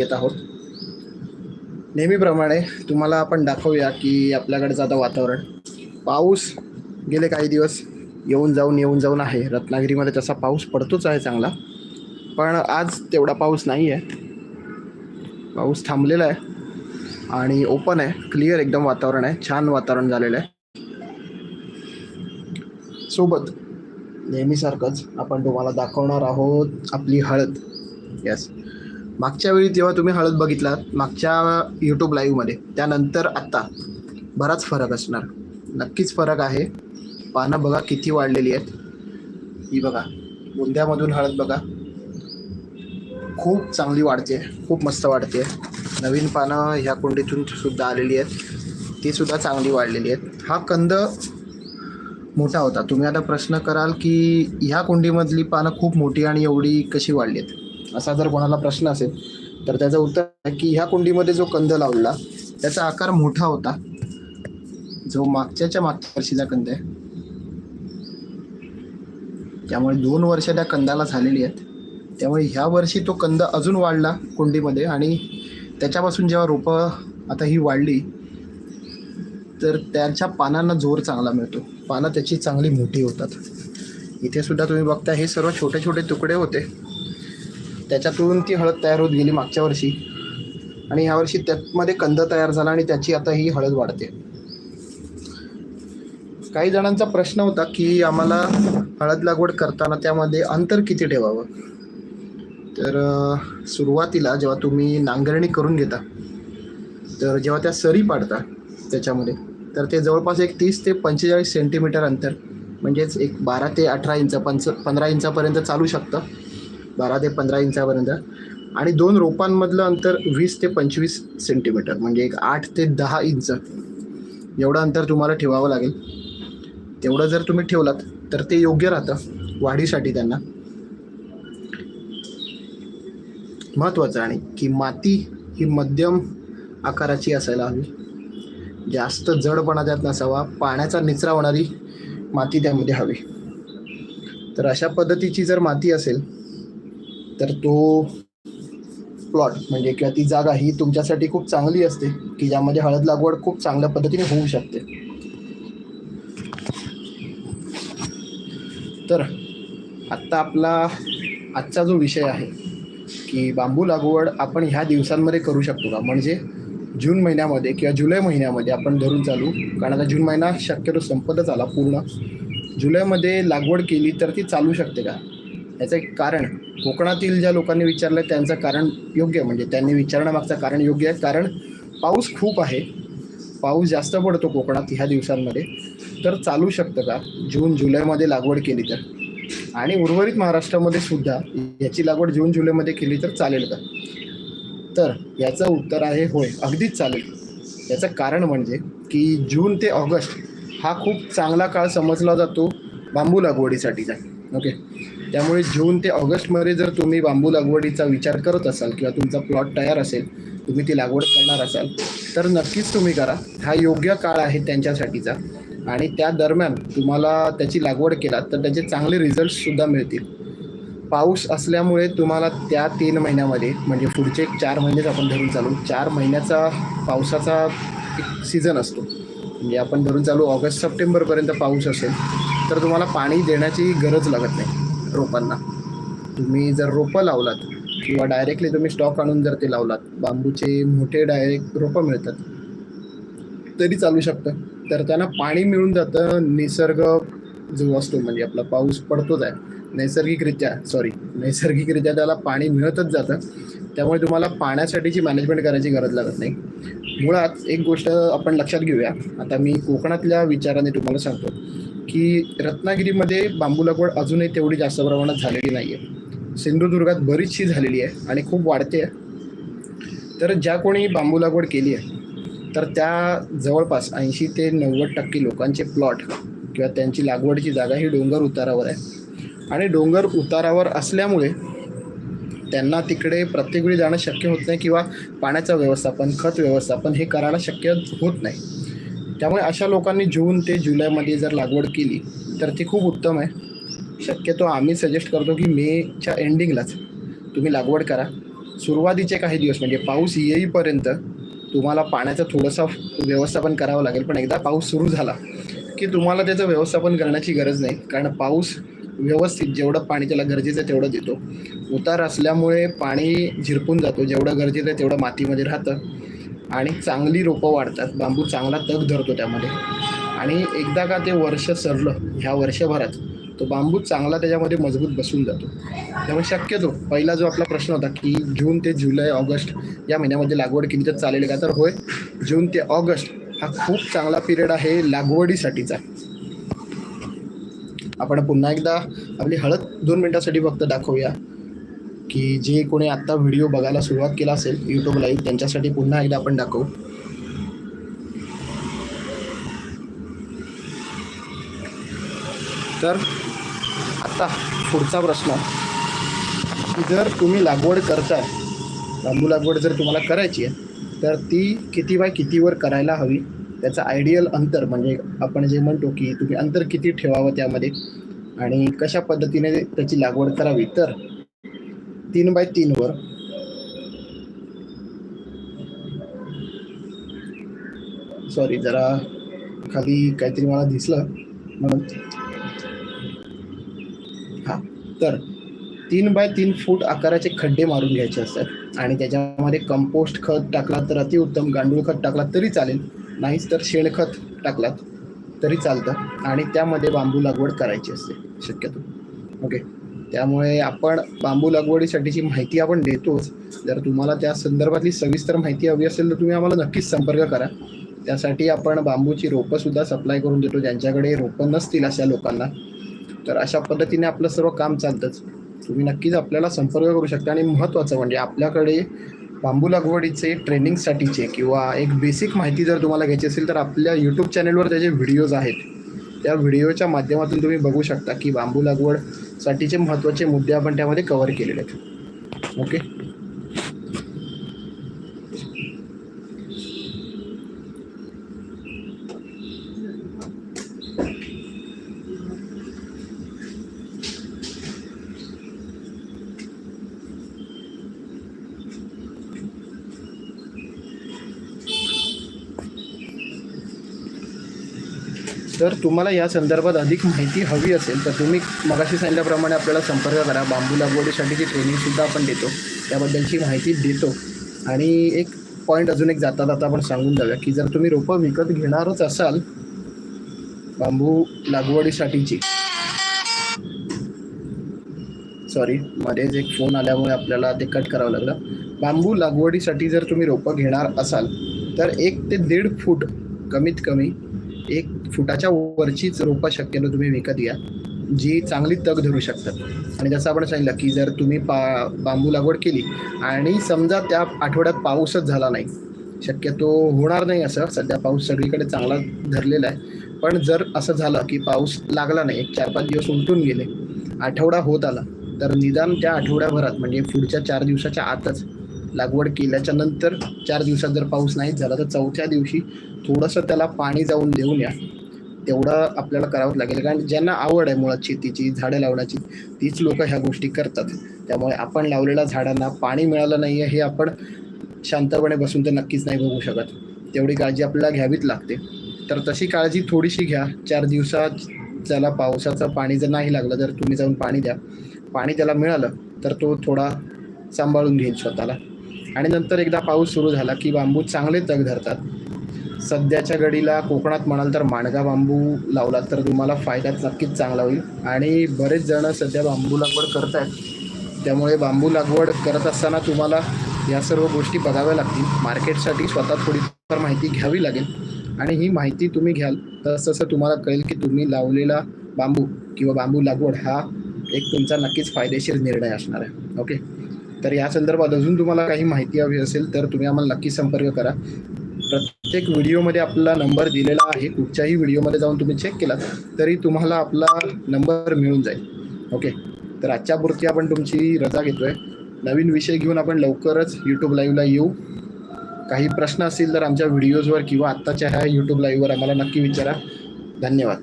येत आहोत. नेहमीप्रमाणे तुम्हाला आपण दाखवूया की आपल्याकडचं आता वातावरण. पाऊस गेले काही दिवस येऊन जाऊन येऊन जाऊन आहे. रत्नागिरीमध्ये तसा पाऊस पडतोच आहे चांगला. पण आज तेवढा पाऊस नाही आहे पाऊस थांबलेला आहे. आणि ओपन आहे. क्लिअर एकदम वातावरण आहे. छान वातावरण झालेलं आहे. सोबत नेहमीसारखंच आपण तुम्हाला दाखवणार आहोत आपली हळद. यस मागच्या वेळी जेव्हा तुम्ही हळद बघितलात मागच्या यूट्यूब लाईव्हमध्ये त्यानंतर आत्ता बराच फरक असणार. नक्कीच फरक आहे. पानं बघा किती वाढलेली आहेत. ही बघा बुंद्यामधून हळद बघा. खूप चांगली वाढते खूप मस्त वाढते. नवीन पानं ह्या कुंडीतून सुद्धा आलेली आहेत. ती सुद्धा चांगली वाढलेली आहेत. हा कंद मोठा होता. तुम्ही आता प्रश्न कराल की ह्या कुंडीमधली पानं खूप मोठी आणि एवढी कशी वाढली आहेत? असा जर कोणाला प्रश्न असेल तर त्याचं उत्तर आहे की ह्या कुंडीमध्ये जो कंद लावला त्याचा आकार मोठा होता. जो मागच्याच्या मागच्या वर्षीचा कंद आहे. त्यामुळे दोन वर्ष त्या कंदाला झालेली आहेत. त्यामुळे ह्या वर्षी तो कंद अजून वाढला कुंडीमध्ये आणि त्याच्यापासून जेव्हा रोपं आता ही वाढली तर त्याच्या पानांना जोर चांगला मिळतो. पानं त्याची चांगली मोठी होतात. इथे सुद्धा तुम्ही बघता हे सर्व छोटे छोटे तुकडे होते. त्याच्यातून ती हळद तयार होत गेली मागच्या वर्षी. आणि ह्या वर्षी त्यामध्ये कंद तयार झाला आणि त्याची आता ही हळद वाढते. काही जणांचा प्रश्न होता की आम्हाला हळद लागवड करताना त्यामध्ये अंतर किती ठेवावं? तर सुरुवातीला जेव्हा तुम्ही नांगरणी करून घेता तर जेव्हा त्या सरी पाडता त्याच्यामध्ये तर ते जवळपास एक तीस ते पंचेचाळीस सेंटीमीटर अंतर म्हणजेच एक बारा ते अठरा इंच पंच पंधरा इंचापर्यंत चालू शकतं. बारा ते पंधरा इंचापर्यंत. आणि दोन रोपांमधलं अंतर वीस ते पंचवीस सेंटीमीटर म्हणजे एक आठ ते दहा इंच. एवढं अंतर तुम्हाला ठेवावं लागेल. तेवढं जर तुम्ही ठेवलात तर ते योग्य राहतं वाढीसाठी त्यांना. महत्त्वाचं आणि की माती ही मध्यम आकाराची असायला हवी. जास्त जडपणा त्यात नसावा पाण्याचा निचरा होणारी माती त्यामध्ये हवी. तर अशा पद्धतीची जर माती असेल तर तो प्लॉट म्हणजे किंवा ती जागा ही तुमच्यासाठी खूप चांगली असते की ज्यामध्ये हळद लागवड खूप चांगल्या पद्धतीने होऊ शकते. तर आत्ता आपला आजचा जो विषय आहे की बांबू लागवड आपण ह्या दिवसांमध्ये करू शकतो का? म्हणजे जून महिन्यामध्ये किंवा जुलै महिन्यामध्ये आपण धरून चालू कारण आता जून महिना शक्यतो संपतच आला पूर्ण. जुलैमध्ये लागवड केली तर ती चालू शकते का? याचं एक कारण कोकणातील ज्या लोकांनी विचारलं त्यांचं कारण योग्य म्हणजे त्यांनी विचारण्यामागचं कारण योग्य आहे. कारण पाऊस खूप आहे. पाऊस जास्त पडतो कोकणात ह्या दिवसांमध्ये. तर चालू शकतं का? जून जुलैमध्ये लागवड केली तर. आणि उर्वरित महाराष्ट्रामध्ये सुद्धा याची लागवड जून जुलैमध्ये केली तर चालेल का? तर याचं उत्तर आहे होय अगदीच चालेल. याचं कारण म्हणजे की जून ते ऑगस्ट हा खूप चांगला काळ समजला जातो बांबू लागवडीसाठीचा. ओके त्यामुळे जून ते ऑगस्टमध्ये जर तुम्ही बांबू लागवडीचा विचार करत असाल किंवा तुमचा प्लॉट तयार असेल तुम्ही ती लागवड करणार असाल तर नक्कीच तुम्ही करा. हा योग्य काळ आहे त्यांच्यासाठीचा. आणि त्या दरम्यान तुम्हाला त्याची लागवड केलात तर त्याचे चांगले रिझल्टसुद्धा मिळतील. पाऊस असल्यामुळे तुम्हाला त्या तीन महिन्यामध्ये म्हणजे पुढचे चार महिनेच आपण धरून चालू चार महिन्याचा पावसाचा एक सीझन असतो. म्हणजे आपण धरून चालू ऑगस्ट सप्टेंबरपर्यंत पाऊस असेल तर तुम्हाला पाणी देण्याची गरज लागत नाही रोपांना. तुम्ही जर रोपं लावलात किंवा डायरेक्टली तुम्ही स्टॉक आणून जर ते लावलात बांबूचे मोठे डायरेक्ट रोपं मिळतात तरी चालू शकतं. तर त्यांना पाणी मिळून जातं निसर्ग जो असतो म्हणजे आपला पाऊस पडतोच आहे. नैसर्गिकरित्या सॉरी नैसर्गिकरित्या त्याला पाणी मिळतच जातं. त्यामुळे तुम्हाला पाण्यासाठीची मॅनेजमेंट करायची गरज लागत नाही. मुळात एक गोष्ट आपण लक्षात घेऊया. आता मी कोकणातल्या विचाराने तुम्हाला सांगतो. की रत्नागिरीमध्ये बांबू लागवड अजूनही तेवढी जास्त प्रमाणात झालेली नाही आहे सिंधुदुर्गात बरीचशी झालेली आहे आणि खूप वाढते आहे. तर ज्या कोणी बांबू लागवड केली आहे तर त्या जवळपास ऐंशी ते नव्वद टक्के लोकांचे प्लॉट किंवा त्यांची लागवडीची जागा ही डोंगर उतारावर आहे. आणि डोंगर उतारावर असल्यामुळे त्यांना तिकडे प्रत्येक वेळी जाणं शक्य होत नाही किंवा पाण्याचं व्यवस्थापन खत व्यवस्थापन हे करायला शक्य होत नाही. त्यामुळे अशा लोकांनी जून ते जुलैमध्ये जर लागवड केली तर ती खूप उत्तम आहे. शक्यतो आम्ही सजेस्ट करतो की मेच्या एंडिंगलाच तुम्ही लागवड करा. सुरुवातीचे काही दिवस म्हणजे पाऊस येईपर्यंत तुम्हाला पाण्याचं थोडंसं व्यवस्थापन करावं लागेल. पण एकदा पाऊस सुरू झाला की तुम्हाला त्याचं व्यवस्थापन करण्याची गरज नाही. कारण पाऊस व्यवस्थित जेवढं पाणी त्याला गरजेचं आहे तेवढं देतो उतार असल्यामुळे पाणी झिरपून जातो. जेवढं गरजेचं आहे तेवढं मातीमध्ये राहतं. आणि चांगली रोपं वाढतात. बांबू चांगला तग धरतो त्यामध्ये. आणि एकदा का ते वर्ष सरलं ह्या वर्षभरात तो बांबू चांगला त्याच्यामध्ये मजबूत बसून जातो. त्यामुळे शक्यतो पहिला जो आपला प्रश्न होता की जून ते जुलै ऑगस्ट या महिन्यामध्ये लागवड केली तर चालेल का? तर होय जून ते ऑगस्ट हा खूप चांगला पिरियड आहे लागवडीसाठीचा. आपण पुन्हा एकदा आपली हळद दोन मिनिटासाठी फक्त दाखवूया. की जे कोणी आत्ता व्हिडिओ बघायला सुरुवात केला असेल यूट्यूब लाईव्ह त्यांच्यासाठी पुन्हा एकदा आपण दाखवू. तर आता पुढचा प्रश्न. की जर तुम्ही लागवड करताय बांबू लागवड जर तुम्हाला करायची आहे तर ती किती बाय कितीवर करायला हवी? त्याचं आयडियल अंतर म्हणजे आपण जे म्हणतो की तुम्ही अंतर किती ठेवावं त्यामध्ये? आणि कशा पद्धतीने त्याची लागवड करावी? तर तीन बाय तीनवर सॉरी जरा खाली काहीतरी मला दिसलं. म्हणून हां तर तीन बाय तीन फूट आकाराचे खड्डे मारून घ्यायचे असतात. आणि त्याच्यामध्ये कंपोस्ट खत टाकला तर अतिउत्तम गांडूळ खत टाकला तरी चालेल. नाहीच तर शेणखत टाकलात तरी चालतं. आणि त्यामध्ये बांबू लागवड करायची असते. शक्यतो. ओके त्यामुळे आपण बांबू लागवडीसाठीची माहिती आपण देतोच. जर तुम्हाला त्या संदर्भातली सविस्तर माहिती हवी असेल तर तुम्ही आम्हाला नक्कीच संपर्क करा. त्यासाठी आपण बांबूची रोपंसुद्धा सप्लाय करून देतो. ज्यांच्याकडे रोपं नसतील अशा लोकांना. तर अशा पद्धतीने आपलं सर्व काम चालतंच. तुम्ही नक्कीच आपल्याला संपर्क करू शकता. आणि महत्त्वाचं म्हणजे आपल्याकडे बांबू लागवडीचे ट्रेनिंगसाठीचे किंवा एक बेसिक माहिती जर तुम्हाला घ्यायची असेल तर आपल्या यूट्यूब चॅनलवर त्याचे व्हिडिओज आहेत. त्या व्हिडिओच्या माध्यमातून तुम्ही बघू शकता की बांबू लागवडसाठीचे महत्त्वाचे मुद्दे आपण त्यामध्ये कव्हर केलेले आहेत. ओके तर तुम्हाला या संदर्भात अधिक माहिती हवी असेल तर तुम्ही मगाशी सांगितल्याप्रमाणे आपल्याला संपर्क करा. बांबू लागवडीसाठीची ट्रेनिंगसुद्धा आपण देतो. त्याबद्दलची माहिती देतो. आणि एक पॉईंट अजून एक जाता जाता आपण सांगून जाऊया की जर तुम्ही रोपं विकत घेणारच असाल बांबू लागवडीसाठीची. सॉरी मध्येच एक फोन आल्यामुळे आपल्याला ते कट करावं लागलं. बांबू लागवडीसाठी जर तुम्ही रोपं घेणार असाल तर एक ते दीड फूट कमीत कमी एक फुटाच्या वरचीच रोपं शक्यतो तुम्ही विकत घ्या जी चांगली तग धरू शकतात. आणि जसं आपण सांगितलं की जर तुम्ही पा बांबू लागवड केली आणि समजा त्या आठवड्यात पाऊसच झाला नाही शक्यतो होणार नाही असं. सध्या पाऊस सगळीकडे चांगला धरलेला आहे. पण जर असं झालं की पाऊस लागला नाही एक चार पाच दिवस उलटून गेले आठवडा होत आला तर निदान त्या आठवड्याभरात म्हणजे पुढच्या चार दिवसाच्या आतच लागवड केल्याच्यानंतर चार दिवसात जर पाऊस नाही झाला तर चौथ्या दिवशी थोडंसं त्याला पाणी जाऊन देऊन या. तेवढं आपल्याला करावंच लागेल. कारण ज्यांना आवड आहे मुळात शेतीची झाडं लावण्याची तीच लोक ह्या गोष्टी करतात. त्यामुळे आपण लावलेल्या झाडांना पाणी मिळालं नाही आहे हे आपण शांतपणे बसून तर नक्कीच नाही बघू शकत. तेवढी काळजी आपल्याला घ्यावीच लागते. तर तशी काळजी थोडीशी घ्या. चार दिवसात त्याला पावसाचं पाणी जर नाही लागलं तर तुम्ही जाऊन पाणी द्या. पाणी त्याला मिळालं तर तो थोडा सांभाळून घेईल स्वतःला. आणि नंतर एकदा पाऊस सुरू झाला की बांबू चांगले तग धरतात. सध्याच्या घडीला कोकणात म्हणाल तर माणगा बांबू लावलात तर तुम्हाला फायद्यात नक्कीच चांगला होईल. आणि बरेच जण सध्या बांबू लागवड करत आहेत त्यामुळे बांबू लागवड करत असताना तुम्हाला या सर्व गोष्टी बघाव्या लागतील. मार्केटसाठी स्वतः थोडीफार माहिती घ्यावी लागेल. आणि ही माहिती तुम्ही घ्याल तसं तुम्हाला कळेल की तुम्ही लावलेला बांबू किंवा बांबू लागवड हा एक तुमचा नक्कीच फायदेशीर निर्णय असणार आहे. ओके? तर या संदर्भात अजून तुम्हाला काही माहिती हवी असेल तर तुम्ही आम्हाला नक्की संपर्क करा. प्रत्येक व्हिडिओमध्ये आपला नंबर दिलेला आहे कुठच्याही व्हिडिओमध्ये जाऊन तुम्ही चेक केलात तरी तुम्हाला आपला नंबर मिळून जाईल. ओके तर आजच्या पुरती आपण तुमची रजा घेतोय. नवीन विषय घेऊन आपण लवकरच यूट्यूब लाईव्हला येऊ. काही प्रश्न असतील तर आमच्या व्हिडिओजवर किंवा आत्ताच्या ह्या यूट्यूब लाईव्हवर आम्हाला नक्की विचारा. धन्यवाद.